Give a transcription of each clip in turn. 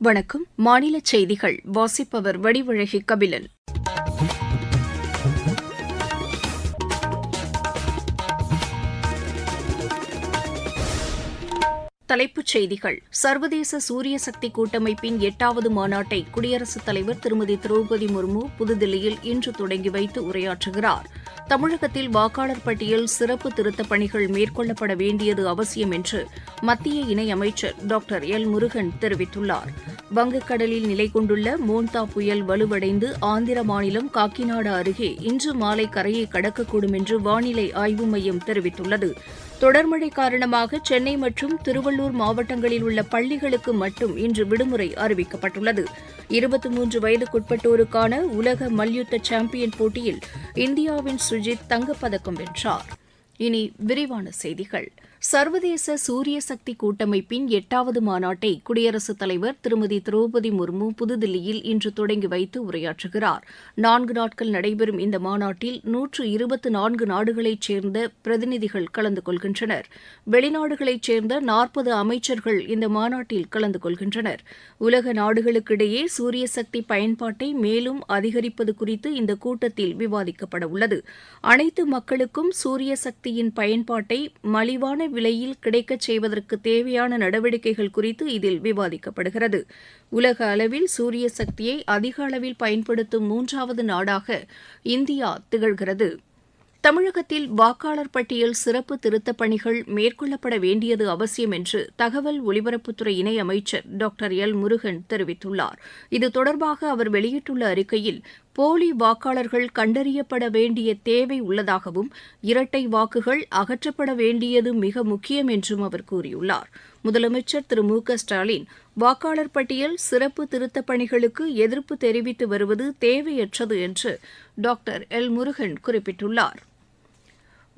வணக்கம். மாநில செய்திகள். வாசிப்பவர் வடிவழகி கபிலன். தலைப்புச் செய்திகள். சர்வதேச சூரிய சக்தி கூட்டமைப்பின் எட்டாவது மாநாட்டை குடியரசுத் தலைவர் திருமதி திரௌபதி முர்மு புதுதில்லியில் இன்று தொடங்கி வைத்து உரையாற்றுகிறார். தமிழகத்தில் வாக்காளர் பட்டியல் சிறப்பு திருத்தப் பணிகள் மேற்கொள்ளப்பட வேண்டியது அவசியம் என்று மத்திய இணையமைச்சர் டாக்டர் எல் முருகன் தெரிவித்துள்ளார். வங்கக்கடலில் நிலை கொண்டுள்ள மோன்தா புயல் வலுவடைந்து ஆந்திர மாநிலம் காக்கிநாடு அருகே இன்று மாலை கரையை கடக்கக்கூடும் என்று வானிலை ஆய்வு மையம் தெரிவித்துள்ளது. தொடர்மழை காரணமாக சென்னை மற்றும் திருவள்ளூர் மாவட்டங்களில் உள்ள பள்ளிகளுக்கு மட்டும் இன்று விடுமுறை அறிவிக்கப்பட்டுள்ளது. இருபத்தி மூன்று வயதுக்குட்பட்டோருக்கான உலக மல்யுத்த சாம்பியன் போட்டியில் இந்தியாவின் சுஜித் தங்கப்பதக்கம் வென்றார். இனி விரிவான செய்திகள். சர்வதேச சூரிய சக்தி கூட்டமைப்பின் எட்டாவது மாநாட்டை குடியரசுத் தலைவர் திருமதி திரௌபதி முர்மு புதுதில்லியில் இன்று தொடங்கி வைத்து உரையாற்றுகிறார். நான்கு நாட்கள் நடைபெறும் இந்த மாநாட்டில் நூற்று இருபத்து நான்கு நாடுகளைச் சேர்ந்த பிரதிநிதிகள் கலந்து கொள்கின்றனர். வெளிநாடுகளைச் சேர்ந்த நாற்பது அமைச்சர்கள் இந்த மாநாட்டில் கலந்து கொள்கின்றனர். உலக நாடுகளுக்கிடையே சூரிய சக்தி பயன்பாட்டை மேலும் அதிகரிப்பது குறித்து இந்த கூட்டத்தில் விவாதிக்கப்பட உள்ளது. அனைத்து மக்களுக்கும் சூரிய சக்தியின் பயன்பாட்டை மலிவான விலையில் கிடைக்கச் செய்வதற்கு தேவையான நடவடிக்கைகள் குறித்து இதில் விவாதிக்கப்படுகிறது. உலக அளவில் சூரிய சக்தியை அதிக அளவில் பயன்படுத்தும் மூன்றாவது நாடாக இந்தியா திகழ்கிறது. தமிழகத்தில் வாக்காளர் பட்டியல் சிறப்பு திருத்தப் பணிகள் மேற்கொள்ளப்பட வேண்டியது அவசியம் என்று தகவல் ஒலிபரப்புத்துறை இணையமைச்சர் டாக்டர் எல் முருகன் தெரிவித்துள்ளார். இது தொடர்பாக அவர் வெளியிட்டுள்ள அறிக்கையில் போலி வாக்காளர்கள் கண்டறியப்பட வேண்டிய தேவை உள்ளதாகவும் இரட்டை வாக்குகள் அகற்றப்பட வேண்டியது மிக முக்கியம் என்றும் அவர் கூறியுள்ளார். முதலமைச்சர் திரு. மு. க. ஸ்டாலின் வாக்காளர் பட்டியல் சிறப்பு திருத்தப் பணிகளுக்கு எதிர்ப்பு தெரிவித்து வருவது தேவையற்றது என்று டாக்டர் எல். முருகன் குறிப்பிட்டுள்ளார்.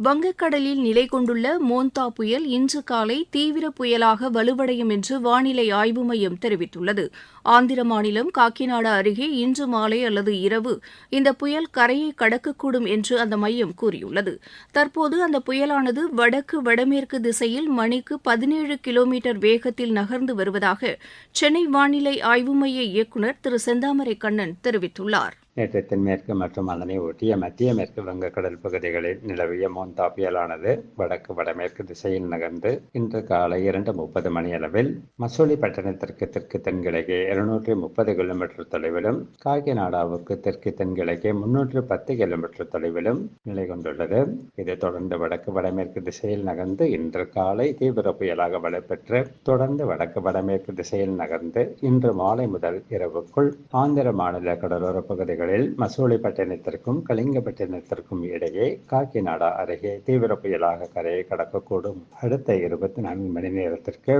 வங்கக்கடலில் நிலை கொண்டுள்ள மோந்தா புயல் இன்று காலை தீவிர புயலாக வலுவடையும் என்று வானிலை ஆய்வு மையம் தெரிவித்துள்ளது. ஆந்திர மாநிலம் காக்கிநாடா அருகே இன்று மாலை அல்லது இரவு இந்த புயல் கரையை கடக்கக்கூடும் என்று அந்த மையம் கூறியுள்ளது. தற்போது அந்த புயலானது வடக்கு வடமேற்கு திசையில் மணிக்கு பதினேழு கிலோமீட்டர் வேகத்தில் நகர்ந்து வருவதாக சென்னை வானிலை ஆய்வு மைய இயக்குநர் திரு செந்தாமரை கண்ணன் தெரிவித்துள்ளார். நேற்று தென்மேற்கு மற்றும் அதனை ஒட்டிய மத்திய மேற்கு வங்கக்கடல் பகுதிகளில் நிலவிய மோந்தா புயலானது வடக்கு வடமேற்கு திசையில் நகர்ந்து இன்று காலை இரண்டு முப்பது மணியளவில் மசூலி பட்டணத்திற்கு தெற்கு தென்கிழக்கே இருநூற்றி முப்பது கிலோமீட்டர் தொலைவிலும் காகிநாடாவுக்கு தெற்கு தென்கிழக்கே முன்னூற்று பத்து கிலோமீட்டர் தொலைவிலும் நிலை கொண்டுள்ளது. இதைத் தொடர்ந்து வடக்கு வடமேற்கு திசையில் நகர்ந்து இன்று காலை தீவிர புயலாக வலுப்பெற்று தொடர்ந்து வடக்கு வடமேற்கு திசையில் நகர்ந்து இன்று மாலை முதல் இரவுக்குள் ஆந்திர மாநில கடலோர பகுதிகள் பகுதிகளில் மசூலிப்பட்டினத்திற்கும் கலிங்கப்பட்டினத்திற்கும் இடையே காக்கிநாடா அருகே தீவிர புயலாக கரையை கடக்கக்கூடும். அடுத்த இருபத்தி நான்கு மணி நேரத்திற்கு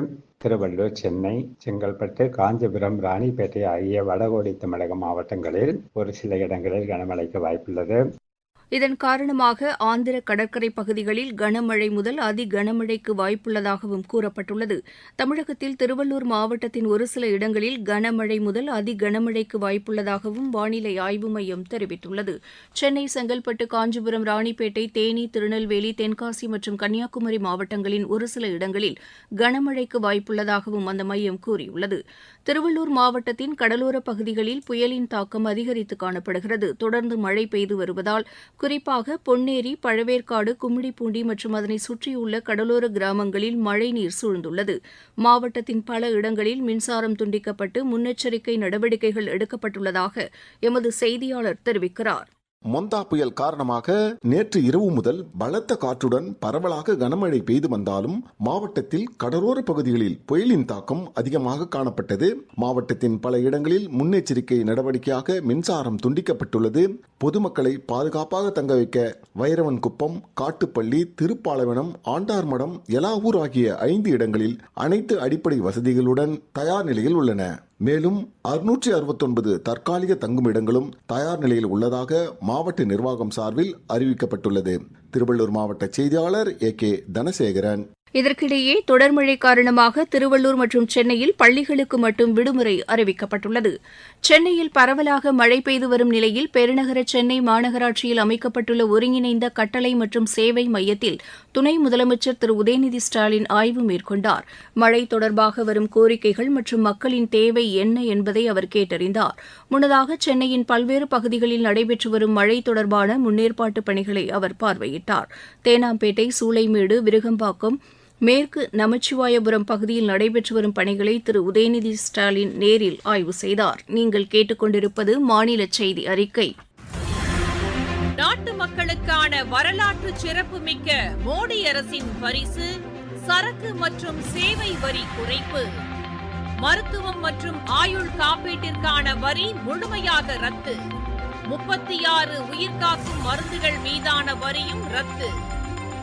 திருவள்ளூர் சென்னை செங்கல்பட்டு காஞ்சிபுரம் ராணிப்பேட்டை ஆகிய வடகோடி தமிழக மாவட்டங்களில் ஒரு சில இடங்களில் கனமழைக்கு வாய்ப்புள்ளது. இதன் காரணமாக ஆந்திர கடற்கரை பகுதிகளில் கனமழை முதல் அதி கனமழைக்கு வாய்ப்புள்ளதாகவும் கூறப்பட்டுள்ளது. தமிழகத்தில் திருவள்ளூர் மாவட்டத்தின் ஒரு சில இடங்களில் கனமழை முதல் அதி கனமழைக்கு வாய்ப்புள்ளதாகவும் வானிலை ஆய்வு மையம் தெரிவித்துள்ளது. சென்னை செங்கல்பட்டு காஞ்சிபுரம் ராணிப்பேட்டை தேனி திருநெல்வேலி தென்காசி மற்றும் கன்னியாகுமரி மாவட்டங்களின் ஒரு சில இடங்களில் கனமழைக்கு வாய்ப்புள்ளதாகவும் அந்த மையம் கூறியுள்ளது. திருவள்ளூர் மாவட்டத்தின் கடலோர பகுதிகளில் புயலின் தாக்கம் அதிகரித்து காணப்படுகிறது. தொடர்ந்து மழை பெய்து வருவதால் குறிப்பாக பொன்னேரி பழவேற்காடு கும்மிடிப்பூண்டி மற்றும் அதனை சுற்றியுள்ள கடலோர கிராமங்களில் மழைநீர் சூழ்ந்துள்ளது. மாவட்டத்தின் பல இடங்களில் மின்சாரம் துண்டிக்கப்பட்டு முன்னெச்சரிக்கை நடவடிக்கைகள் எடுக்கப்பட்டுள்ளதாக எமது செய்தியாளர் தெரிவிக்கிறார். மொந்தா புயல் காரணமாக நேற்று இரவு முதல் பலத்த காற்றுடன் பரவலாக கனமழை பெய்து வந்தாலும் மாவட்டத்தில் கடலோர பகுதிகளில் புயலின் தாக்கம் அதிகமாக காணப்பட்டது. மாவட்டத்தின் பல இடங்களில் முன்னெச்சரிக்கை நடவடிக்கையாக மின்சாரம் துண்டிக்கப்பட்டுள்ளது. பொதுமக்களை பாதுகாப்பாக தங்க வைக்க வைரவன் குப்பம் காட்டுப்பள்ளி திருப்பாலவனம் ஆண்டார்மடம் எலாவூர் ஆகிய ஐந்து இடங்களில் அனைத்து அடிப்படை வசதிகளுடன் தயார் நிலையில் உள்ளன. மேலும் அறுநூற்றி அறுபத்தொன்பது தற்காலிக தங்கும் இடங்களும் தயார் நிலையில் உள்ளதாக மாவட்ட நிர்வாகம் சார்பில் அறிவிக்கப்பட்டுள்ளது. திருவள்ளூர் மாவட்ட செய்தியாளர் ஏ கே தனசேகரன். இதற்கிடையே தொடர் மழை காரணமாக திருவள்ளூர் மற்றும் சென்னையில் பள்ளிகளுக்கு மட்டும் விடுமுறை அறிவிக்கப்பட்டுள்ளது. சென்னையில் பரவலாக மழை பெய்து வரும் நிலையில் பெருநகர சென்னை மாநகராட்சியில் அமைக்கப்பட்டுள்ள ஒருங்கிணைந்த கட்டளை மற்றும் சேவை மையத்தில் துணை முதலமைச்சர் திரு. உதயநிதி ஸ்டாலின் ஆய்வு மேற்கொண்டார். மழை தொடர்பாக வரும் கோரிக்கைகள் மற்றும் மக்களின் தேவை என்ன என்பதை அவர் கேட்டறிந்தார். முன்னதாக சென்னையின் பல்வேறு பகுதிகளில் நடைபெற்று வரும் மழை தொடர்பான முன்னேற்பாட்டு பணிகளை அவர் பார்வையிட்டார். தேனாம்பேட்டை சூளைமேடு விருகம்பாக்கம் மேற்கு நமச்சிவாயபுரம் பகுதியில் நடைபெற்று வரும் பணிகளை திரு உதயநிதி ஸ்டாலின் நேரில் ஆய்வு செய்தார். நீங்கள் கேட்டுக்கொண்டிருப்பது மாநில செய்தி அறிக்கை. நாட்டு மக்களுக்கான வரலாற்று சிறப்புமிக்க மோடி அரசின் பரிசு சரக்கு மற்றும் சேவை வரி குறைப்பு. மருத்துவம் மற்றும் ஆயுள் காப்பீட்டிற்கான வரி முழுமையாக ரத்து. முப்பத்தி ஆறு உயிர்காக்கும் மருந்துகள் மீதான வரியும் ரத்து.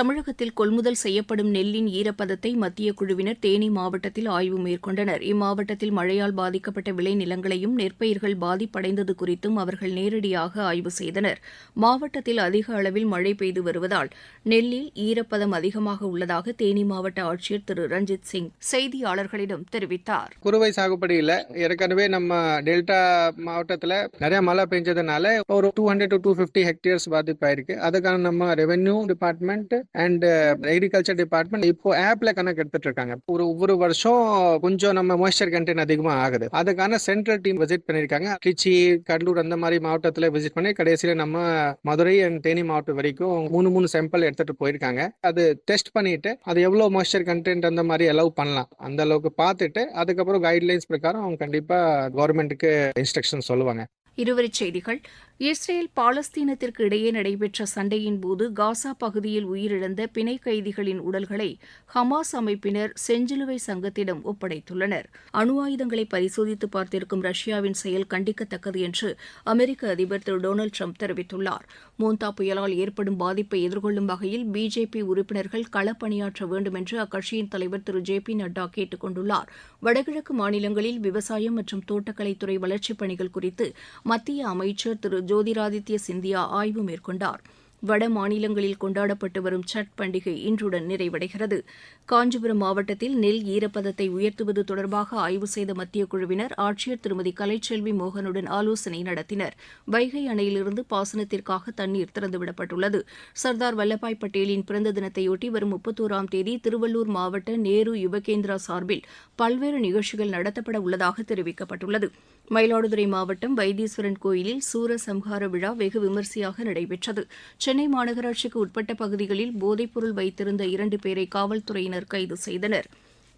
தமிழகத்தில் கொள்முதல் செய்யப்படும் நெல்லின் ஈரப்பதத்தை மத்திய குழுவினர் தேனி மாவட்டத்தில் ஆய்வு மேற்கொண்டனர். இம்மாவட்டத்தில் மழையால் பாதிக்கப்பட்ட விளைநிலங்களையும் நெற்பயிர்கள் பாதிப்படைந்தது குறித்தும் அவர்கள் நேரடியாக ஆய்வு செய்தனர். மாவட்டத்தில் அதிக அளவில் மழை பெய்து வருவதால் நெல்லில் ஈரப்பதம் அதிகமாக உள்ளதாக தேனி மாவட்ட ஆட்சியர் திரு. ரஞ்சித் சிங் செய்தியாளர்களிடம் தெரிவித்தார். குறுவை சாகுபடியில் ஏற்கனவே நம்ம டெல்டா மாவட்டத்தில் நிறைய மழை பெஞ்சதுனால ஒரு two hundred to two fifty hectares பாதிப்பாயிருக்கு அதுக்கான நம்ம revenue department and agriculture department இப்போ ஆப்ல கணக்கு எடுத்துட்டு இருக்காங்க ஒரு ஒவ்வொரு வருஷம் கொஞ்சம் நம்ம மாய்ஸ்சர் கண்டென்ட் அதிகமா ஆகுது. அதுக்கான சென்ட்ரல் டீம் விசிட் பண்ணிருக்காங்க. திருச்சி கடலூர் அந்த மாதிரி மாவட்டத்துல விசிட் பண்ணி கடைசியில நம்ம மதுரை அண்ட் தேனி மாவட்டம் வரைக்கும் மூணு மூணு சாம்பிள் எடுத்துட்டு போயிருக்காங்க. அது டெஸ்ட் பண்ணிட்டு அது எவ்வளவு மாய்ஸ்சர் கண்டென்ட் அந்த மாதிரி அலோவ் பண்ணலாம். அந்த அளவுக்கு பார்த்துட்டு அதுக்கப்புறம் கைட்லைன்ஸ் பிரகாரம் அவங்க கண்டிப்பா கவர்மெண்ட்டுக்கு இன்ஸ்ட்ரக்ஷன் சொல்லுவாங்க. இருவரி செய்திகள். இஸ்ரேல் பாலஸ்தீனத்திற்கு இடையே நடைபெற்ற சண்டையின் போது காசா பகுதியில் உயிரிழந்த பிணை கைதிகளின் உடல்களை ஹமாஸ் அமைப்பினர் செஞ்சிலுவை சங்கத்திடம் ஒப்படைத்துள்ளனர். அணு ஆயுதங்களை பரிசோதித்து பார்த்திருக்கும் ரஷ்யாவின் செயல் கண்டிக்கத்தக்கது என்று அமெரிக்க அதிபர் திரு டொனால்டு ட்ரம்ப் தெரிவித்துள்ளார். மோந்தா புயலால் ஏற்படும் பாதிப்பை எதிர்கொள்ளும் வகையில் பிஜேபி உறுப்பினர்கள் களப்பணியாற்ற வேண்டும் என்று அக்கட்சியின் தலைவர் திரு ஜே பி நட்டா கேட்டுக் கொண்டுள்ளார். வடகிழக்கு மாநிலங்களில் விவசாயம் மற்றும் தோட்டக்கலைத்துறை வளர்ச்சிப் பணிகள் குறித்து மத்திய அமைச்சர் திரு ஜோதிராதித்ய சிந்தியா ஆய்வு மேற்கொண்டார். வட மாநிலங்களில் கொண்டாடப்பட்டு வரும் சட் பண்டிகை இன்றுடன் நிறைவடைகிறது. காஞ்சிபுரம் மாவட்டத்தில் நெல் ஈரப்பதத்தை உயர்த்துவது தொடர்பாக ஆய்வு செய்த மத்திய குழுவினர் ஆட்சியர் திருமதி கலைச்செல்வி மோகனுடன் ஆலோசனை நடத்தினர். வைகை அணையிலிருந்து பாசனத்திற்காக தண்ணீர் திறந்துவிடப்பட்டுள்ளது. சர்தார் வல்லபாய் பட்டேலின் பிறந்த தினத்தையொட்டி வரும் முப்பத்தோராம் தேதி திருவள்ளூர் மாவட்ட நேரு யுவகேந்திரா சார்பில் பல்வேறு நிகழ்ச்சிகள் நடத்தப்பட உள்ளதாக தெரிவிக்கப்பட்டுள்ளது. மயிலாடுதுறை மாவட்டம் வைத்தீஸ்வரன் கோயிலில் சூரசம்ஹார விழா வெகு விமரிசையாக நடைபெற்றது. சென்னை மாநகராட்சிக்கு உட்பட்ட பகுதிகளில் போதைப்பொருள் வைத்திருந்த இரண்டு பேரை காவல்துறையினர் கைது செய்தனர்.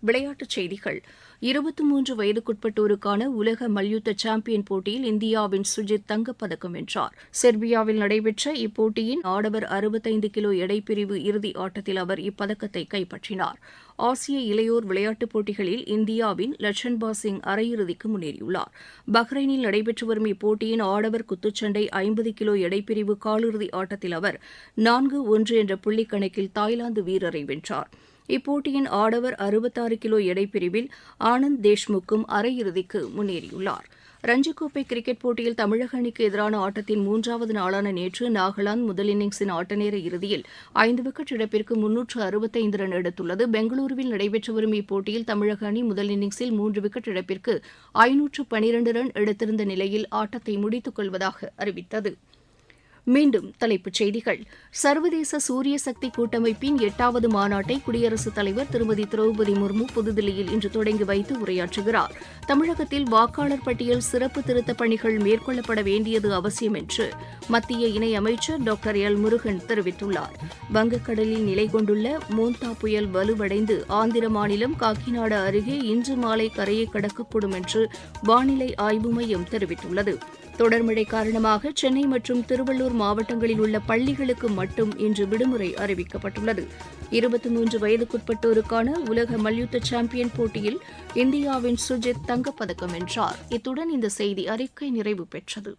விளையாட்டுச் செய்திகள். இருபத்தி மூன்று வயதுக்குட்பட்டோருக்கான உலக மல்யுத்த சாம்பியன் போட்டியில் இந்தியாவின் சுஜித் தங்கப்பதக்கம் வென்றார். செர்பியாவில் நடைபெற்ற இப்போட்டியின் ஆடவர் அறுபத்தைந்து கிலோ எடைப்பிரிவு இறுதி ஆட்டத்தில் அவர் இப்பதக்கத்தை கைப்பற்றினார். ஆசிய இளையோர் விளையாட்டுப் போட்டிகளில் இந்தியாவின் லட்சன்பா சிங் அரையிறுதிக்கு முன்னேறியுள்ளார். பஹ்ரைனில் நடைபெற்று வரும் இப்போட்டியின் ஆடவர் குத்துச்சண்டை ஐம்பது கிலோ எடைப்பிரிவு காலிறுதி ஆட்டத்தில் அவர் நான்கு ஒன்று என்ற புள்ளிக் கணக்கில் தாய்லாந்து வீரரை வென்றார். இப்போட்டியின் ஆடவர் அறுபத்தாறு கிலோ எடைப்பிரிவில் ஆனந்த் தேஷ்முக்கும் அரையிறுதிக்கு முன்னேறியுள்ளார். ரஞ்சிக்கோப்பை கிரிக்கெட் போட்டியில் தமிழக அணிக்கு எதிரான ஆட்டத்தின் மூன்றாவது நாளான நேற்று நாகாலாந்து முதல் இன்னிங்ஸின் ஆட்டநேர இறுதியில் ஐந்து விக்கெட் இழப்பிற்கு முன்னூற்று அறுபத்தைந்து ரன் எடுத்துள்ளது. பெங்களூருவில் நடைபெற்று வரும் இப்போட்டியில் தமிழக அணி முதல் இன்னிங்ஸில் மூன்று விக்கெட் இழப்பிற்கு ஐநூற்று பனிரண்டு ரன் எடுத்திருந்த நிலையில் ஆட்டத்தை முடித்துக் கொள்வதாக அறிவித்தது. மீண்டும் தலைப்புச் செய்திகள். சர்வதேச சூரிய சக்தி கூட்டமைப்பின் எட்டாவது மாநாட்டை குடியரசுத் தலைவர் திருமதி திரௌபதி முர்மு புதுதில்லியில் இன்று தொடங்கி வைத்து உரையாற்றுகிறார். தமிழகத்தில் வாக்காளர் பட்டியல் சிறப்பு திருத்தப் பணிகள் மேற்கொள்ளப்பட வேண்டியது அவசியம் என்று மத்திய இணையமைச்சர் டாக்டர் எல் முருகன் தெரிவித்துள்ளார். வங்கக்கடலில் நிலை கொண்டுள்ள மோந்தா புயல் வலுவடைந்து ஆந்திர மாநிலம் காக்கிநாடு அருகே இன்று மாலை கரையை கடக்கக்கூடும் என்று வானிலை ஆய்வு மையம் தெரிவித்துள்ளது. தொடர் மழை காரணமாக சென்னை மற்றும் திருவள்ளூர் மாவட்டங்களில் உள்ள பள்ளிகளுக்கு மட்டும் இன்று விடுமுறை அறிவிக்கப்பட்டுள்ளது. இருபத்தி மூன்று வயதுக்குட்பட்டோருக்கான உலக மல்யுத்த சாம்பியன் போட்டியில் இந்தியாவின் சுஜித் தங்கப்பதக்கம் வென்றார். இத்துடன் இந்த செய்தி அறிக்கை நிறைவு பெற்றது.